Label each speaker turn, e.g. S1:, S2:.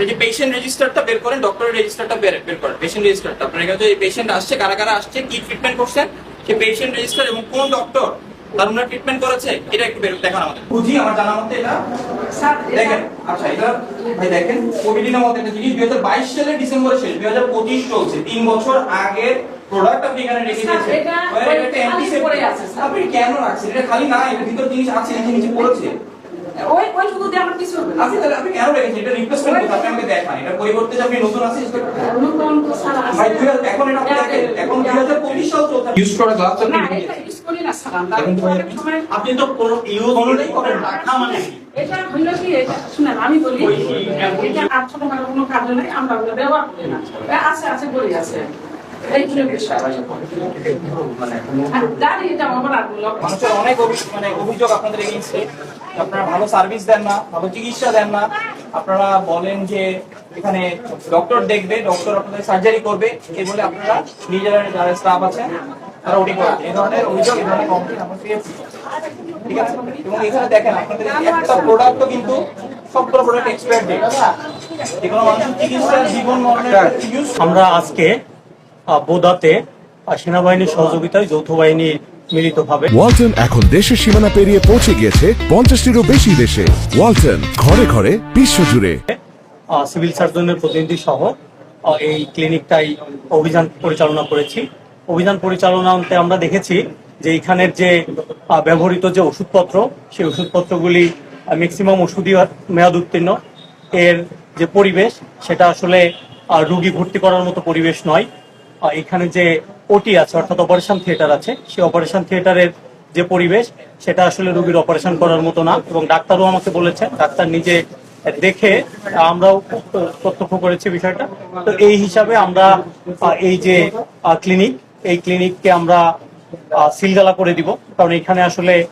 S1: এই যে পেশেন্ট রেজিস্টারটা বের করেন ডক্টরের রেজিস্টারটা বের বের করেন পেশেন্ট রেজিস্টারটা আপনার এখানে এই পেশেন্ট আসছে কারা কারা আসছে কি ট্রিটমেন্ট করছেন সেই পেশেন্ট রেজিস্টার এবং কোন ডক্টর তার উনার ট্রিটমেন্ট করেছে এটা একটু বের দেখান আমাদের। বুঝি আমার জানা মতে এটা?
S2: স্যার
S1: দেখেন আচ্ছা এটা ভাই দেখেন কোভিডিনের মতো একটা জিনিস দুই হাজার বাইশ সালের ডিসেম্বরে শেষ দুই হাজার পঁচিশ চলছে। তিন বছর আগের প্রোডাক্ট আপনি এখানে রেখে দিয়েছেন।
S2: এটা স্যার।
S1: আপনি কেন রাখছেন? এটা খালি না এর ভিতর জিনিস আছে নিচে নিচে পড়েছে।
S2: ওই ওই শুধু দিয়ে আমার কিছু হবে না।
S1: আপনি তাহলে আপনি কেন রেখেছেন এটা রিপ্লেসমেন্ট করতে আপনি আমাকে দেখান এটা পরিবর্তে যে আপনি নতুন আছে
S2: নতুন তো আছে।
S1: ভাই এখন এটা আপনি দেখেন এখন দুই হাজার পঁচিশ সাল চলছে ইউজ করা গ্লাস
S2: না, এটা use করি না, সময়-
S3: আপনি তো কোনো ইউজ
S1: কোনোটাই করেন না।
S3: মানে কি?
S2: এটা হইল কি, এটা শুনেন, আমি বলি, এটা আর ছোটখাটো কোনো কাজ নেই, আমরা ব্যবহার করি না। আছে, আছে, বলি আছে।
S1: মানুষের অনেক মানে অভিযোগ আপনাদের এগেইনস্টে আপনারা ভালো সার্ভিস দেন না ভালো চিকিৎসা দেন না। আপনারা বলেন যে এখানে ডক্টর দেখবে ডক্টর আপনাদের সার্জারি করবে। এই বলে আপনারা নিজেরা যারা স্টাফ আছেন তারা ওটি করেন। এই ধরনের অভিযোগ এই ধরনের কমপ্লেন আমরা পেয়েছি। ঠিক আছে? এবং এখানে দেখেন আপনাদের একটা প্রোডাক্টও কিন্তু সবগুলো প্রোডাক্ট এক্সপায়ার ডেট যেগুলো মানুষের চিকিৎসা জীবন মরণের ইউজ
S3: আমরা আজকে বোদাতে সেনাবাহিনীর সহযোগিতায় যৌথ বাহিনী মিলিতভাবে
S4: ওয়ালটন এখন দেশের সীমানা পেরিয়ে পৌঁছে গিয়েছে পঞ্চাশটিরও বেশি দেশে। ওয়ালটন ঘরে ঘরে বিশ্বজুড়ে।
S3: সিভিল সার্জনের প্রতিনিধি সহ এই ক্লিনিকটাই অভিযান পরিচালনা করেছি। অভিযান পরিচালনাতে আমরা দেখেছি যে এখানের যে ব্যবহৃত যে ওষুধপত্র সেই ওষুধপত্রগুলি ম্যাক্সিমাম ওষুধই মেয়াদ উত্তীর্ণ। এর যে পরিবেশ সেটা আসলে রুগী ভর্তি করার মতো পরিবেশ নয়। এখানে যে ওটি আছে, অর্থাৎ অপারেশন থিয়েটার আছে, সেই অপারেশন থিয়েটারের যে পরিবেশ, সেটা আসলে রোগীর অপারেশন করার মতো না। এবং ডাক্তারও আমাকে বলেছেন, ডাক্তার নিজে দেখে আমরাও প্রত্যক্ষ করেছি বিষয়টা। তো এই হিসাবে আমরা এই যে ক্লিনিক এই ক্লিনিককে আমরা সিলগালা করে দিব। কারণ এখানে আসলে